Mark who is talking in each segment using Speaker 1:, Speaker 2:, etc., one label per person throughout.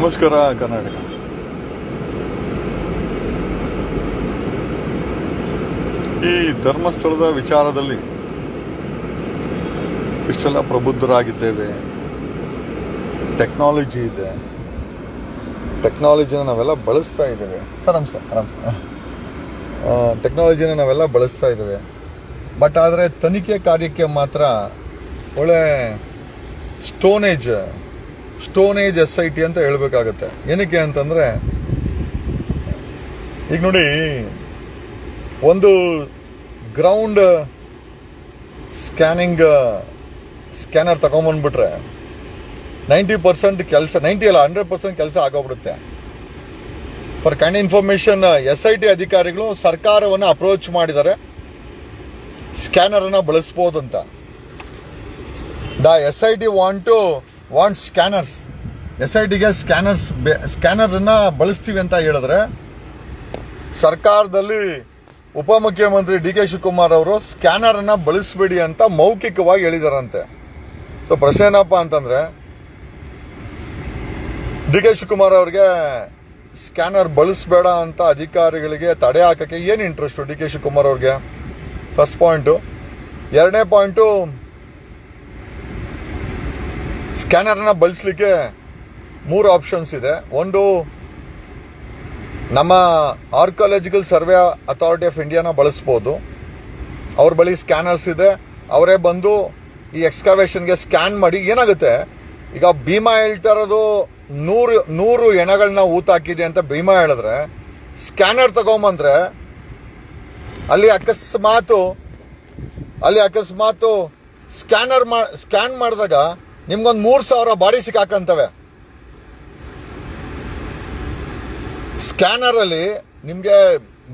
Speaker 1: ನಮಸ್ಕಾರ, ಕರ್ನಾಟಕ. ಈ ಧರ್ಮಸ್ಥಳದ ವಿಚಾರದಲ್ಲಿ ಇಷ್ಟೆಲ್ಲ ಪ್ರಬುದ್ಧರಾಗಿದ್ದೇವೆ. ಟೆಕ್ನಾಲಜಿ ಇದೆ. ಟೆಕ್ನಾಲಜಿನ ನಾವೆಲ್ಲ ಬಳಸ್ತಾ ಇದ್ದೇವೆ. ಸರ್ ಆರಾಮ್ ಸರ್ ಟೆಕ್ನಾಲಜಿನ ನಾವೆಲ್ಲ ಬಳಸ್ತಾ ಇದ್ದೇವೆ. ಬಟ್ ಆದರೆ ತನಿಖೆ ಕಾರ್ಯಕ್ಕೆ ಮಾತ್ರ ಒಳ್ಳೆ stone age stone age S I T ಅಂತ ಹೇಳ್ಬೇಕಾಗತ್ತೆ. ಏನಕ್ಕೆ ಅಂತಂದ್ರೆ, ಈಗ ನೋಡಿ, ಒಂದು ಗ್ರೌಂಡ್ ಸ್ಕ್ಯಾನಿಂಗ್ ಸ್ಕ್ಯಾನರ್ ತಗೊಂಡ್ಬಂದ್ಬಿಟ್ರೆ ನೈಂಟಿ ಪರ್ಸೆಂಟ್ ಕೆಲಸ ನೈಂಟಿ ಅಲ್ಲ ಹಂಡ್ರೆಡ್ ಪರ್ಸೆಂಟ್ ಕೆಲಸ ಆಗೋಗ್ಬಿಡುತ್ತೆ. For kind information S I T ಅಧಿಕಾರಿಗಳು ಸರ್ಕಾರವನ್ನು ಅಪ್ರೋಚ್ ಮಾಡಿದ್ದಾರೆ ಸ್ಕ್ಯಾನರ್ ಅನ್ನ ಬಳಸಬಹುದಂತ the S I T want to want scanners S I ಟಿಗೆ ಸ್ಕ್ಯಾನರ್ಸ್ ಸ್ಕ್ಯಾನರ್ ಸ್ಕ್ಯಾನರನ್ನು ಬಳಸ್ತೀವಿ ಅಂತ ಹೇಳಿದ್ರೆ, ಸರ್ಕಾರದಲ್ಲಿ ಉಪಮುಖ್ಯಮಂತ್ರಿ ಡಿ ಕೆ ಶಿವಕುಮಾರ್ ಅವರು ಸ್ಕ್ಯಾನರನ್ನು ಬಳಸಬೇಡಿ ಅಂತ ಮೌಖಿಕವಾಗಿ ಹೇಳಿದಾರಂತೆ. ಸೊ ಪ್ರಶ್ನೆ ಏನಪ್ಪ ಅಂತಂದರೆ, ಡಿ ಕೆ ಶಿವಕುಮಾರ್ ಅವ್ರಿಗೆ ಸ್ಕ್ಯಾನರ್ ಬಳಸಬೇಡ ಅಂತ ಅಧಿಕಾರಿಗಳಿಗೆ ತಡೆ ಹಾಕೋಕ್ಕೆ ಏನು ಇಂಟ್ರೆಸ್ಟು ಡಿ ಕೆ ಶಿವಕುಮಾರ್ ಅವ್ರಿಗೆ? ಫಸ್ಟ್ ಪಾಯಿಂಟು ಎರಡನೇ ಪಾಯಿಂಟು ಸ್ಕ್ಯಾನರ್ನ ಬಳಸಲಿಕ್ಕೆ ಮೂರು ಆಪ್ಷನ್ಸ್ ಇದೆ. ಒಂದು, ನಮ್ಮ ಆರ್ಕಾಲಜಿಕಲ್ ಸರ್ವೆ ಅಥಾರಿಟಿ ಆಫ್ ಇಂಡಿಯಾನ ಬಳಸ್ಬೋದು. ಅವ್ರ ಬಳಿ ಸ್ಕ್ಯಾನರ್ಸ್ ಇದೆ. ಅವರೇ ಬಂದು ಈ ಎಕ್ಸ್ಕವೇಷನ್ಗೆ ಸ್ಕ್ಯಾನ್ ಮಾಡಿ ಏನಾಗುತ್ತೆ? ಈಗ ಭೀಮಾ ಹೇಳ್ತಾ ಇರೋದು ನೂರು ನೂರು ಎಣಗಳನ್ನ ಊತಾಕಿದೆ ಅಂತ ಭೀಮಾ ಹೇಳಿದ್ರೆ ಸ್ಕ್ಯಾನರ್ ತಗೊಂಬಂದ್ರೆ ಅಲ್ಲಿ ಅಕಸ್ಮಾತು ಅಲ್ಲಿ ಅಕಸ್ಮಾತು ಸ್ಕ್ಯಾನರ್ ಸ್ಕ್ಯಾನ್ ಮಾಡಿದಾಗ ನಿಮ್ಗೊಂದು ಮೂರು ಸಾವಿರ ಬಾಡಿ ಸಿಕ್ಕಾಕಂತವೆ ಸ್ಕ್ಯಾನರ್ ಅಲ್ಲಿ ನಿಮ್ಗೆ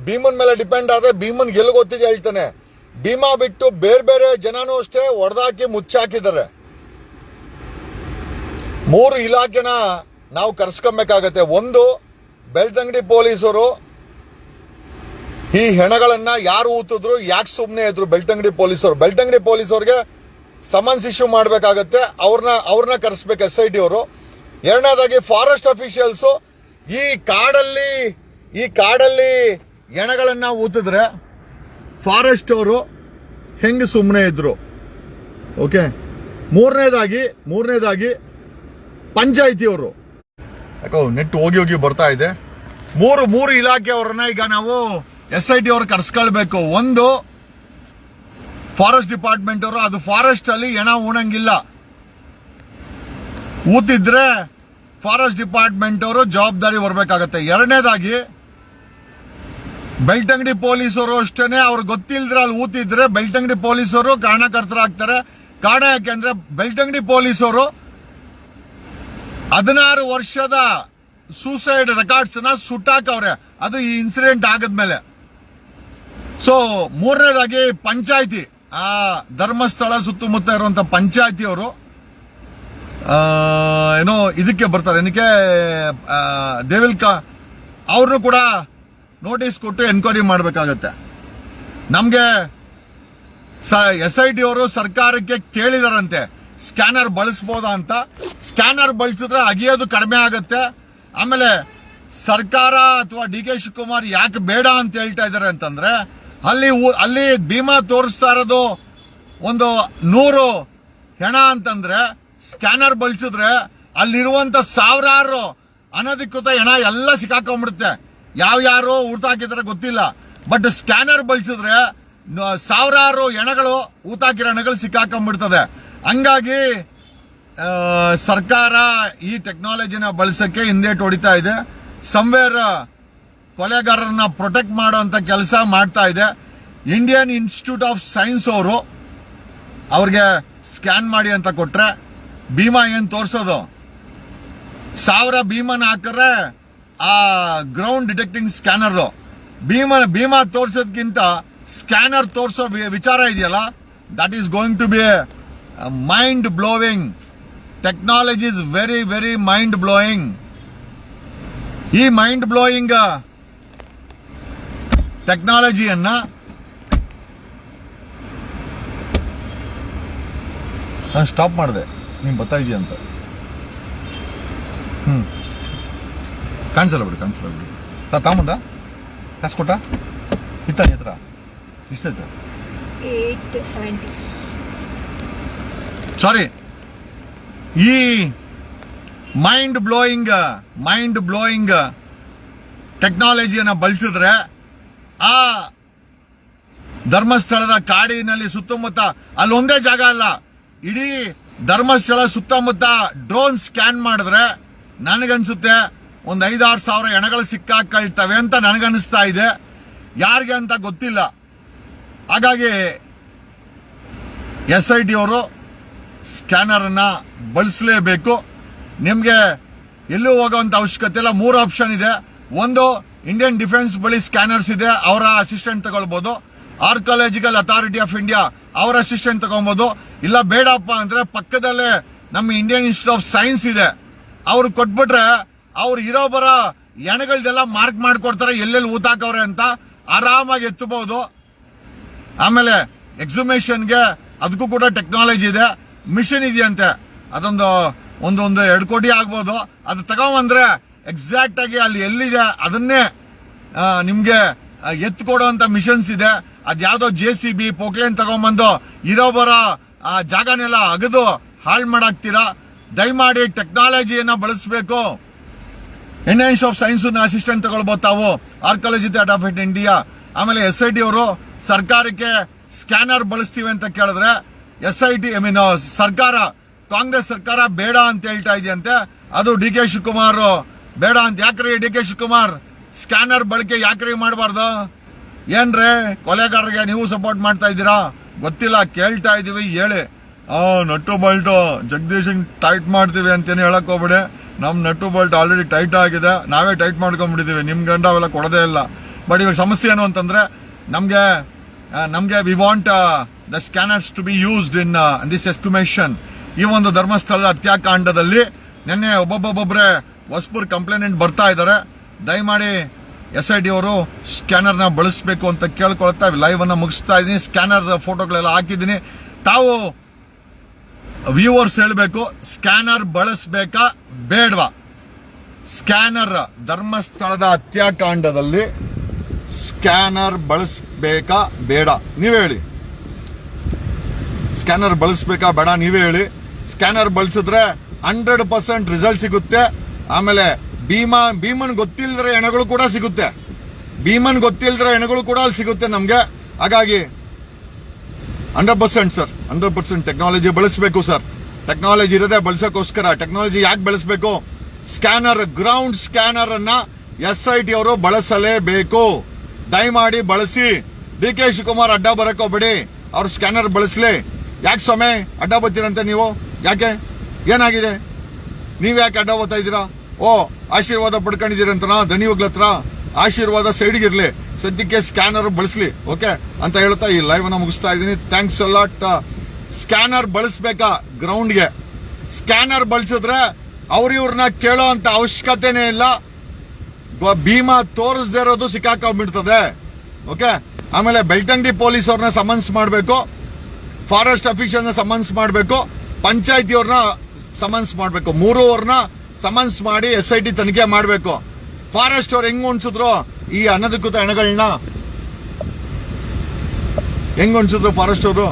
Speaker 1: ಭೀಮನ್ ಮೇಲೆ ಡಿಪೆಂಡ್ ಆದ್ರೆ ಭೀಮನ್ ಎಲ್ಲಿ ಗೊತ್ತಿದೆ ಹೇಳ್ತಾನೆ. ಭೀಮಾ ಬಿಟ್ಟು ಬೇರೆ ಬೇರೆ ಜನನೂ ಅಷ್ಟೇ ಹೊಡೆದಾಕಿ ಮುಚ್ಚಾಕಿದ್ದಾರೆ. ಮೂರು ಇಲಾಖೆನ ನಾವು ಕರ್ಸ್ಕೊಬೇಕಾಗತ್ತೆ. ಒಂದು, ಬೆಳ್ತಂಗಡಿ ಪೊಲೀಸರು ಈ ಹೆಣಗಳನ್ನ ಯಾರು ಊತಿದ್ರು, ಯಾಕೆ ಸುಮ್ಮನೆ ಇದ್ರು ಬೆಳ್ತಂಗಡಿ ಪೊಲೀಸರು? ಬೆಳ್ತಂಗಡಿ ಪೊಲೀಸರಿಗೆ ಸಮನ್ಸ್ ಇಶ್ಯೂ ಮಾಡಬೇಕಾಗತ್ತೆ. ಅವ್ರನ್ನ ಅವ್ರನ್ನ ಕರೆಸ್ಬೇಕು ಎಸ್ ಐ ಟಿ ಅವರು. ಎರಡನೇದಾಗಿ ಫಾರೆಸ್ಟ್ ಅಫಿಷಿಯಲ್ಸು ಈ ಕಾಡಲ್ಲಿ ಈ ಕಾಡಲ್ಲಿ ಎಣಗಳನ್ನು ಊತಿದ್ರೆ ಫಾರೆಸ್ಟ್ ಅವರು ಹೆಂಗೆ ಸುಮ್ಮನೆ ಇದ್ರು. ಓಕೆ ಮೂರನೇದಾಗಿ ಮೂರನೇದಾಗಿ ಪಂಚಾಯಿತಿಯವರು ಯಾಕೋ ನೆಟ್ ಹೋಗಿ ಹೋಗಿ ಬರ್ತಾ ಇದೆ. ಮೂರು ಮೂರು ಇಲಾಖೆಯವ್ರನ್ನ ಈಗ ನಾವು ಎಸ್ ಐ ಟಿ ಅವ್ರು ಕರ್ಸ್ಕೊಳ್ಬೇಕು. ಒಂದು ಫಾರೆಸ್ಟ್ ಡಿಪಾರ್ಟ್ಮೆಂಟ್ ಅವರು ಅದು ಫಾರೆಸ್ಟ್ ಅಲ್ಲಿ ಹೆಣ ಉಣಂಗಿಲ್ಲ. ಊತಿದ್ರೆ ಫಾರೆಸ್ಟ್ ಡಿಪಾರ್ಟ್ಮೆಂಟ್ ಅವರು ಜವಾಬ್ದಾರಿ ಬರಬೇಕಾಗತ್ತೆ. ಎರಡನೇದಾಗಿ, ಬೆಳ್ತಂಗಡಿ ಪೊಲೀಸರು ಅಷ್ಟೇನೆ, ಅವ್ರು ಗೊತ್ತಿಲ್ದ್ರೆ ಅಲ್ಲಿ ಊತಿದ್ರೆ ಬೆಳ್ತಂಗಡಿ ಪೊಲೀಸರು ಕಾರಣಕರ್ತರಾಗ್ತಾರೆ. ಕಾರಣ ಯಾಕೆಂದ್ರೆ ಬೆಳ್ತಂಗಡಿ ಪೊಲೀಸರು ಹದಿನಾರು ವರ್ಷದ ಸೂಸೈಡ್ ರೆಕಾರ್ಡ್ಸ್ನ ಸುಟ್ಟಾಕವ್ರೆ. ಅದು ಈ ಇನ್ಸಿಡೆಂಟ್ ಆಗದ್ಮೇಲೆ. ಸೊ ಮೂರನೇದಾಗಿ, ಪಂಚಾಯತಿ. ಆ ಧರ್ಮಸ್ಥಳ ಸುತ್ತಮುತ್ತ ಇರುವಂತ ಪಂಚಾಯತಿಯವರು ಏನೋ ಇದಕ್ಕೆ ಬರ್ತಾರೆ. ಏನಕ್ಕೆ ದೇವಿಲ್ಕ ಅವ್ರನ್ನು ಕೂಡ ನೋಟಿಸ್ ಕೊಟ್ಟು ಎನ್ಕ್ವೈರಿ ಮಾಡಬೇಕಾಗತ್ತೆ. ಸ, ಎಸ್ ಐ ಟಿ ಅವರು ಸರ್ಕಾರಕ್ಕೆ ಕೇಳಿದಾರಂತೆ, ಸ್ಕ್ಯಾನರ್ ಬಳಸ್ಬೋದಾ ಅಂತ. ಸ್ಕ್ಯಾನರ್ ಬಳಸಿದ್ರೆ ಅಗಿಯೋದು ಕಡಿಮೆ ಆಗುತ್ತೆ. ಆಮೇಲೆ ಸರ್ಕಾರ ಅಥವಾ ಡಿ ಕೆ ಶಿವಕುಮಾರ್ ಯಾಕೆ ಬೇಡ ಅಂತ ಹೇಳ್ತಾ ಇದ್ದಾರೆ ಅಂತಂದ್ರೆ ಅಲ್ಲಿ ಅಲ್ಲಿ ಭೀಮಾ ತೋರಿಸ್ತಾ ಇರೋದು ಒಂದು ನೂರು ಹೆಣ ಅಂತಂದ್ರೆ ಸ್ಕ್ಯಾನರ್ ಬಳಸಿದ್ರೆ ಅಲ್ಲಿರುವಂತ ಸಾವಿರಾರು ಅನಧಿಕೃತ ಹೆಣ ಎಲ್ಲ ಸಿಕ್ಕಾಕೊಂಡ್ಬಿಡುತ್ತೆ. ಯಾವ ಯಾರು ಊತಾಕಿದ್ರೆ ಗೊತ್ತಿಲ್ಲ. ಬಟ್ ಸ್ಕ್ಯಾನರ್ ಬಳಸಿದ್ರೆ ಸಾವಿರಾರು ಹೆಣಗಳು ಊತಾಕಿರೋ ಹೆಣಗಳು ಸಿಕ್ಕಾಕೊಂಡ್ಬಿಡ್ತದೆ. ಹಂಗಾಗಿ ಸರ್ಕಾರ ಈ ಟೆಕ್ನಾಲಜಿನ ಬಳಸಕ್ಕೆ ಹಿಂದೇಟು ಹೊಡಿತಾ ಇದೆ. ಸಂವೇರ್ ಕೊಲೆಗಾರರನ್ನ ಪ್ರೊಟೆಕ್ಟ್ ಮಾಡುವಂತ ಕೆಲಸ ಮಾಡ್ತಾ ಇದೆ. ಇಂಡಿಯನ್ ಇನ್ಸ್ಟಿಟ್ಯೂಟ್ ಆಫ್ ಸೈನ್ಸ್ ಅವರು ಅವ್ರಿಗೆ ಸ್ಕ್ಯಾನ್ ಮಾಡಿ ಅಂತ ಕೊಟ್ರೆ ಭೀಮಾ ಏನ್ ತೋರಿಸೋದು? ಸಾವಿರ ಭೀಮನ ಹಾಕಿದ್ರೆ ಆ ground detecting scanner Bhima Bhima ತೋರಿಸೋದ್ಕಿಂತ scanner ತೋರಿಸೋ ವಿಚಾರ ಇದೆಯಲ್ಲ? That is going to be mind blowing technology is very very mind blowing ಈ ಮೈಂಡ್ ಬ್ಲೋಯಿಂಗ್ ಟೆಕ್ನಾಲಜಿಯನ್ನ ನಾನು ಸ್ಟಾಪ್ ಮಾಡಿದೆ. ನೀನು ಬರ್ತಾ ಇದೆಯಾ ಅಂತ. ಹ್ಮ್. ಕಾಣಿಸಲ್ಲ ಬಿಡಿ ಕಾಣಿಸಲ್ಲ ಬಿಡಿ ತಾ ತಾಮಂದ ಕಾಸು ಕೊಟ್ಟ? ಇತ್ತ ಹತ್ರ. ಇಷ್ಟಾಯ್ತು ಸಾರಿ ಈ ಮೈಂಡ್ ಬ್ಲೋಯಿಂಗ್ ಮೈಂಡ್ ಬ್ಲೋಯಿಂಗ್ ಟೆಕ್ನಾಲಜಿಯನ್ನು ಬಳಸಿದ್ರೆ ಆ ಧರ್ಮಸ್ಥಳದ ಕಾಡಿನಲ್ಲಿ ಸುತ್ತಮುತ್ತ ಅಲ್ಲಿ ಒಂದೇ ಜಾಗ ಅಲ್ಲ, ಇಡೀ ಧರ್ಮಸ್ಥಳ ಸುತ್ತಮುತ್ತ ಡ್ರೋನ್ ಸ್ಕ್ಯಾನ್ ಮಾಡಿದ್ರೆ ನನಗನ್ಸುತ್ತೆ ಒಂದು ಐದಾರು ಸಾವಿರ ಎಣಗಳು ಸಿಕ್ಕಾಕಳ್ತವೆ ಅಂತ ನನಗನ್ನಿಸ್ತಾ ಇದೆ. ಯಾರಿಗೆ ಅಂತ ಗೊತ್ತಿಲ್ಲ. ಹಾಗಾಗಿ ಎಸ್ ಐ ಟಿ ಅವರು ಸ್ಕ್ಯಾನರನ್ನು ಬಳಸಲೇಬೇಕು. ನಿಮಗೆ ಎಲ್ಲೂ ಹೋಗೋವಂಥ ಅವಶ್ಯಕತೆ ಇಲ್ಲ. ಮೂರು ಆಪ್ಷನ್ ಇದೆ. ಒಂದು ಇಂಡಿಯನ್ ಡಿಫೆನ್ಸ್ ಬಳಿ ಸ್ಕ್ಯಾನರ್ಸ್ ಇದೆ, ಅವರ ಅಸಿಸ್ಟೆಂಟ್ ತಗೊಳ್ಬೋದು. ಆರ್ಕಾಲಜಿಕಲ್ ಅಥಾರಿಟಿ ಆಫ್ ಇಂಡಿಯಾ ಅವರ ಅಸಿಸ್ಟೆಂಟ್ ತಗೊಬೋದು ಇಲ್ಲ, ಬೇಡಪ್ಪ ಅಂದ್ರೆ ಪಕ್ಕದಲ್ಲೇ ನಮ್ಮ ಇಂಡಿಯನ್ ಇನ್ಸ್ಟಿಟ್ಯೂಟ್ ಆಫ್ ಸೈನ್ಸ್ ಇದೆ. ಅವ್ರು ಕೊಟ್ಬಿಟ್ರೆ ಅವ್ರು ಇರೋ ಬರ ಎಣಗಳ್ದೆಲ್ಲ ಮಾರ್ಕ್ ಮಾಡಿಕೊಡ್ತಾರೆ, ಎಲ್ಲೆಲ್ಲಿ ಊತಾಕವ್ರೆ ಅಂತ. ಆರಾಮಾಗಿ ಎತ್ತಬಹುದು. ಆಮೇಲೆ ಎಕ್ಸಿಮೇಷನ್ಗೆ ಅದಕ್ಕೂ ಕೂಡ ಟೆಕ್ನಾಲಜಿ ಇದೆ. ಮಿಷನ್ ಇದೆಯಂತೆ. ಅದೊಂದು ಒಂದು ಒಂದು ಎರಡು ಕೋಟಿ ಆಗ್ಬೋದು. ಅದು ತಗೊಂಬಂದ್ರೆ ಎಕ್ಸಾಕ್ಟ್ ಆಗಿ ಅಲ್ಲಿ ಎಲ್ಲಿದೆ ಅದನ್ನೇ ನಿಮಗೆ ನಿಮ್ಗೆ ಆ, ಎತ್ತು ಕೊಡುವಂತ ಮಿಷನ್ಸ್ ಇದೆ ಅದ್ಯಾವುದೋ ಜೆ ಸಿ ಬಿ ಪೋಕ್ಲೇನ್ ತಗೊಂಬಂದು ಇರೋ ಬರೋ ಆ ಜಾಗನೆಲ್ಲ ಅಗದು ಹಾಳು ಮಾಡಾಕ್ತೀರಾ? ದಯಮಾಡಿ ಟೆಕ್ನಾಲಜಿಯನ್ನ ಬಳಸಬೇಕು. ಇಂಡಿಯನ್ಸ್ ಆಫ್ ಸೈನ್ಸ್ ಅಸಿಸ್ಟೆಂಟ್ ತಗೊಳ್ಬೋದು ತಾವು. ಆರ್ಕಾಲಜಿ ಥಿಯೇಟರ್ ಆಫ್ ಇಂಡಿಯಾ ಆಮೇಲೆ ಎಸ್ ಐ ಟಿ ಅವರು ಸರ್ಕಾರಕ್ಕೆ ಸ್ಕ್ಯಾನರ್ ಬಳಸ್ತೀವಿ ಅಂತ ಕೇಳಿದ್ರೆ S I T I mean ಸರ್ಕಾರ ಕಾಂಗ್ರೆಸ್ ಸರ್ಕಾರ ಬೇಡ ಅಂತ ಹೇಳ್ತಾ ಇದೆಯಂತೆ. ಅದು ಡಿ ಕೆ ಶಿವಕುಮಾರ್ ಬೇಡ ಅಂತ ಯಾಕ್ರಿ ಡಿ ಕೆ ಶಿವಕುಮಾರ್? ಸ್ಕ್ಯಾನರ್ ಬಳಕೆ ಯಾಕ್ರಿ ಮಾಡಬಾರ್ದು? ಏನ್ರೇ, ಕೊಲೆಗಾರರಿಗೆ ನೀವು ಸಪೋರ್ಟ್ ಮಾಡ್ತಾ ಇದ್ದೀರಾ? ಗೊತ್ತಿಲ್ಲ, ಕೇಳ್ತಾ ಇದೀವಿ ಹೇಳಿ. ಆ, ನಟ್ಟು ಬಲ್ಟು ಜಗದೀಶ್ ಟೈಟ್ ಮಾಡ್ತೀವಿ ಅಂತೇನು ಹೇಳಕ್ ಹೋಗ್ಬಿಡಿ. ನಮ್ ನಟ್ಟು ಬಲ್ಟ್ ಆಲ್ರೆಡಿ ಟೈಟ್ ಆಗಿದೆ. ನಾವೇ ಟೈಟ್ ಮಾಡ್ಕೊಂಡ್ಬಿಟ್ಟಿದೀವಿ. ನಿಮ್ ಗಂಡ ಅವೆಲ್ಲ ಕೊಡೋದೇ ಇಲ್ಲ. ಬಟ್ ಇವಾಗ ಸಮಸ್ಯೆ ಏನು ಅಂತಂದ್ರೆ, ನಮ್ಗೆ ನಮಗೆ we want the scanners to be used in this exhumation ಈ ಒಂದು ಧರ್ಮಸ್ಥಳದ ಹತ್ಯಾಕಾಂಡದಲ್ಲಿ ನಿನ್ನೆ ಒಬ್ಬೊಬ್ಬೊಬ್ಬೊಬ್ರೆ ಹೊಸಪುರ್ ಕಂಪ್ಲೇಂಟ್ ಬರ್ತಾ ಇದ್ದಾರೆ. ದಯಮಾಡಿ ಎಸ್ ಐ ಡಿ ಅವರು ಸ್ಕ್ಯಾನರ್ನ ಬಳಸಬೇಕು ಅಂತ ಕೇಳ್ಕೊಳ್ತಾ ಲೈವ್ ಅನ್ನ ಮುಗಿಸ್ತಾ ಇದ್ದೀನಿ. ಸ್ಕ್ಯಾನರ್ ಫೋಟೋಗಳೆಲ್ಲ ಹಾಕಿದ್ದೀನಿ. ತಾವು ವ್ಯೂವರ್ಸ್ ಹೇಳಬೇಕು ಸ್ಕ್ಯಾನರ್ ಬಳಸಬೇಕಾ ಬೇಡವಾ? ಸ್ಕ್ಯಾನರ್ ಧರ್ಮಸ್ಥಳದ ಹತ್ಯಾಕಾಂಡದಲ್ಲಿ ಸ್ಕ್ಯಾನರ್ ಬಳಸಬೇಕಾ ಬೇಡ? ನೀವೇ ಹೇಳಿ. ಸ್ಕ್ಯಾನರ್ ಬಳಸಬೇಕಾ ಬೇಡ? ನೀವೇ ಹೇಳಿ. ಸ್ಕ್ಯಾನರ್ ಬಳಸಿದ್ರೆ ಹಂಡ್ರೆಡ್ ಪರ್ಸೆಂಟ್ ರಿಸಲ್ಟ್ ಸಿಗುತ್ತೆ. ಆಮೇಲೆ ಭೀಮಾ, ಭೀಮನ್ ಗೊತ್ತಿಲ್ಲದ್ರೆ ಹೆಣಗಳು ಕೂಡ ಸಿಗುತ್ತೆ. ಭೀಮನ್ ಗೊತ್ತಿಲ್ಲದ್ರೆ ಎಣಗಳು ಕೂಡ ಅಲ್ಲಿ ಸಿಗುತ್ತೆ ನಮ್ಗೆ. ಹಾಗಾಗಿ hundred percent sir hundred percent technology ಬಳಸಬೇಕು ಸರ್ ಟೆಕ್ನಾಲಜಿ ಇರದೆ ಬಳಸೋಕ್ಕೋಸ್ಕರ. ಟೆಕ್ನಾಲಜಿ ಯಾಕೆ ಬಳಸಬೇಕು? ಸ್ಕ್ಯಾನರ್ ಗ್ರೌಂಡ್ ಸ್ಕ್ಯಾನರ್ ಅನ್ನ ಎಸ್ ಐ ಟಿ ಅವರು ಬಳಸಲೇಬೇಕು. ದಯಮಾಡಿ ಬಳಸಿ. ಡಿ ಕೆ ಶಿವಕುಮಾರ್ ಅಡ್ಡ ಬರಕ್ ಹೋಗ್ಬೇಡಿ. ಅವ್ರು ಸ್ಕ್ಯಾನರ್ ಬಳಸಲಿ. ಯಾಕೆ ಸ್ವಾಮಿ, ಅಡ್ಡ ಬರ್ತೀರಂತೆ ನೀವು? ಯಾಕೆ? ಏನಾಗಿದೆ? ನೀವ್ ಯಾಕೆ ಅಡ್ಡ ಬರ್ತಾ ಇದ್ದೀರಾ? ಓ, ಆಶೀರ್ವಾದ ಪಡ್ಕೊಂಡಿದ್ದೀರಂತ ದಣಿವುಗಳ ಹತ್ರ ಆಶೀರ್ವಾದ ಸೈಡ್ಗಿರ್ಲಿ. ಸದ್ಯಕ್ಕೆ ಸ್ಕ್ಯಾನರ್ ಬಳಸ್ಲಿ, ಓಕೆ? ಅಂತ ಹೇಳ್ತಾ ಈ ಲೈವ್ ಅನ್ನ ಮುಗಿಸ್ತಾ ಇದ್ದೀನಿ. ಥ್ಯಾಂಕ್ಸ್ ಲಾಟ್ ಸ್ಕ್ಯಾನರ್ ಬಳಸ್ಬೇಕಾ ಗ್ರೌಂಡ್ಗೆ ಸ್ಕ್ಯಾನರ್ ಬಳಸಿದ್ರೆ ಅವ್ರ ಇವ್ರನ್ನ ಕೇಳೋ ಅಂತ ಅವಶ್ಯಕತೆನೇ ಇಲ್ಲ. ಭೀಮಾ ತೋರಿಸದೇ ಇರೋದು ಸಿಕ್ಕಾಕೊಂಡ್ಬಿಡ್ತದೆ, ಓಕೆ? ಆಮೇಲೆ ಬೆಳ್ತಂಗಡಿ ಪೊಲೀಸ್ ಅವ್ರನ್ನ ಸಮನ್ಸ್ ಮಾಡಬೇಕು. ಫಾರೆಸ್ಟ್ ಆಫೀಸರ್ನ ಸಮನ್ಸ್ ಮಾಡಬೇಕು. ಪಂಚಾಯತಿಯವ್ರನ್ನ ಸಮನ್ಸ್ ಮಾಡಬೇಕು. ಮೂರು ಅವ್ರನ್ನ ಸಮನ್ಸ್ ಮಾಡಿ ಎಸ್ ಐ ಟಿ ತನಿಖೆ ಮಾಡಬೇಕು. ಫಾರೆಸ್ಟ್ ಅವ್ರು ಹೆಂಗ್ ಉಣ್ಸಿದ್ರು ಈ ಅನಧಿಕೃತ ಹೆಣಗಳನ್ನ? ಹೆಂಗ್ ಉಣ್ಸಿದ್ರು ಫಾರೆಸ್ಟ್ ಅವರು?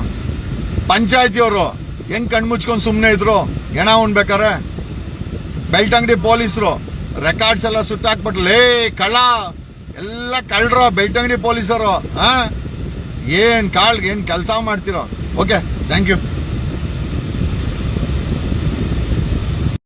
Speaker 1: ಪಂಚಾಯತಿಯವರು ಹೆಂಗ್ ಕಣ್ಮುಚ್ಕೊಂಡು ಸುಮ್ಮನೆ ಇದ್ರು? ಹೆಣ ಉಣ್ಬೇಕಾರೆ? ಬೆಳ್ತಂಗಡಿ ಪೊಲೀಸರು ರೆಕಾರ್ಡ್ಸ್ ಎಲ್ಲ ಸುಟ್ಟಾಕ್ಬಿಟ್ಟು ಲೇ, ಕಳ್ಳ! ಎಲ್ಲ ಬೆಲ್ಟ್ ಬೆಳ್ತಂಗಡಿ ಪೊಲೀಸರು ಏನ್ ಕಾಳ್ಗೆ ಏನ್ ಕೆಲಸ ಮಾಡ್ತಿರೋ? Okay thank you